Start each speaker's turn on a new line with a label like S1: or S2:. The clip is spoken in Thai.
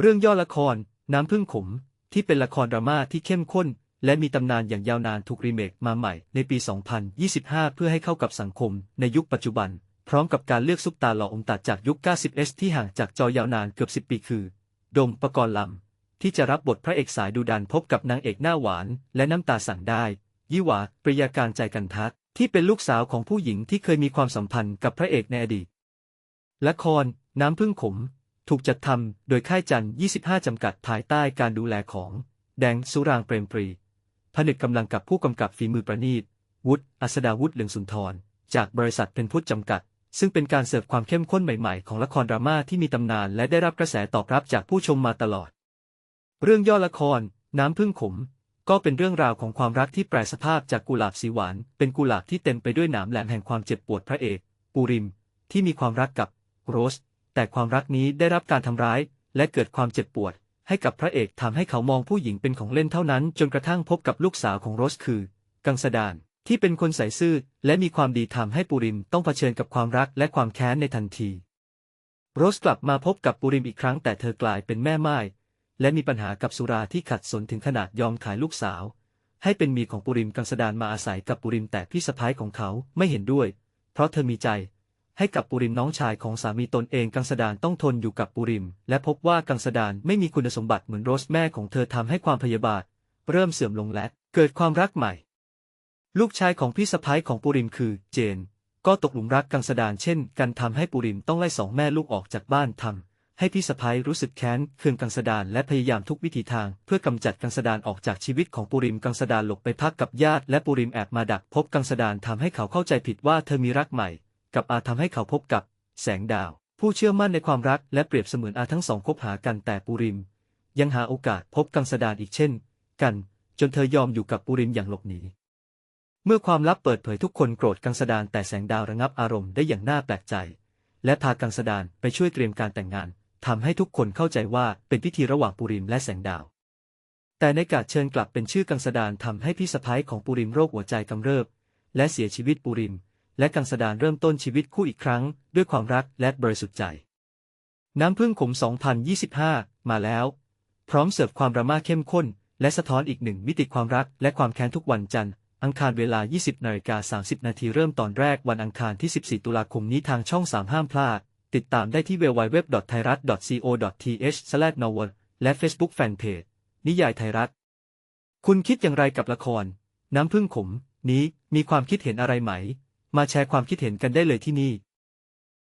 S1: เรื่องย่อละคร น้ำพึ่งขม ที่เป็นละครดราม่าที่เข้มข้น และมีตำนานอย่างยาวนานถูกรีเมคมาใหม่ในปี 2025 เพื่อให้เข้ากับสังคมในยุคปัจจุบัน พร้อมกับการเลือกซุปตาหล่ออมตัดจากยุค 90s ที่ห่างจากจอยาวนานเกือบ 10 ปีคือ ดมปกรณ์ลำ ที่จะรับบทพระเอกสายดูดันพบกับนางเอกหน้าหวาน และน้ำตาสั่งได้ ยี่หวาปริยาการใจกันทัก ที่เป็นลูกสาวของผู้หญิงที่เคยมีความสัมพันธ์กับพระเอกในอดีตละคร น้ำพึ่งขม ถูกจัดทำโดยค่ายจันทร์25 จำกัดภายใต้การดูแลของ แดงสุรางเปรมปรี ผนึกกำลังกับผู้กำกับฝีมือประณีต วุฒิอัสดาวุฒิเหลืองสุนทร จากบริษัทเป็นพุทธจำกัด ซึ่งเป็นการเสิร์ฟความเข้มข้นใหม่ๆ ของละครดราม่าที่มีตำนานและได้รับกระแสตอบรับจากผู้ชมมาตลอด เรื่องย่อละคร น้ำพึ่งขม ก็เป็นเรื่องราวของความรักที่แปรสภาพจากกุหลาบสีหวาน เป็นกุหลาบที่เต็มไปด้วยหนามแหลมแห่งความเจ็บปวดพระเอก ปูริม ที่มีความรักกับโรส แต่ความรักนี้ได้รับการทำร้าย และเกิดความเจ็บปวด ให้กับพระเอกทำให้เขามองผู้หญิงเป็นของเล่นเท่านั้น จนกระทั่งพบกับลูกสาวของโรสคือ กังสดาน ที่เป็นคนใส่ซื่อ และมีความดีทำให้ปูริมต้องเผชิญกับความรักและความแค้นในทันที โรสกลับมาพบกับปูริมอีกครั้งแต่เธอกลายเป็นแม่ไม้และมีปัญหากับสุราที่ขัดสนถึงขนาดยอมขายลูกสาว ให้เป็นมีของปุริมกังสดานมาอาศัยกับปุริมแต่พี่สะพ้ายของเขาไม่เห็นด้วย เพราะเธอมีใจ ให้กับปุริมน้องชายของสามีตนเองกังสดานต้องทนอยู่กับปุริม และพบว่ากังสดานไม่มีคุณสมบัติเหมือนโรสแม่ของเธอทำให้ความพยาบาท เริ่มเสื่อมลงและเกิดความรักใหม่ ลูกชายของพี่สะพ้ายของปุริมคือเจน ก็ตกหลุมรักกังสดานเช่น กันทำให้ปุริมต้องไล่สองแม่ลูกออกจากบ้านทำให้พี่สะพ้ายรู้สึกแค้นเคืองกังสดานและพยายามทุกวิถีทาง เพื่อกำจัดกังสดานออกจากชีวิตของปุริมกังสดานหลบไปพักกับญาติและปุริมแอบมาดักพบกังสดานทำให้เขาเข้าใจผิดว่าเธอมีรักใหม่ กับอาทำให้เขาพบกับ แสงดาว ผู้เชื่อมั่นในความรักและเปรียบเสมือนอาทั้งสองคบหากันแต่ปุริม ยังหาโอกาสพบกังสดานอีกเช่น กัน จนเธอยอมอยู่กับปุริมอย่างหลบหนีเมื่อความลับเปิดเผยทุกคนโกรธกังสดานแต่แสงดาวระงับอารมณ์ได้อย่างน่าแปลกใจ และพากังสดานไปช่วยเตรียมการแต่งงานทำให้ทุกคนเข้าใจว่าเป็นพิธีระหว่างปุริมและแสงดาว แต่ในการเชิญกลับเป็นชื่อกังสดานทำให้พี่สะพ้ายของปุริมโรคหัวใจกำเริบ และเสียชีวิตปุริม และกังสดานเริ่มต้นชีวิตคู่อีกครั้ง ด้วยความรักและบริสุทธิ์ใจ น้ำพึ่งขม 2025 มาแล้ว พร้อมเสิร์ฟความราม่าเข้มข้น และสะท้อนอีกหนึ่งมิติความรักและความแค้นทุกวันจันทร์อังคารเวลา 20นาฬิกา30 นาทีเริ่มตอนแรกวันอังคารที่ 14 ตุลาคมนี้ทางช่อง 3 ห้ามพลาด ติดตามได้ที่ www.thairat.co.th/novel และ Facebook Fanpage นิยายไทยรัฐ คุณคิดอย่างไรกับละคร น้ำพึ่งขม นี้มีความคิดเห็นอะไรไหม มาแชร์ความคิดเห็นกันได้เลยที่นี่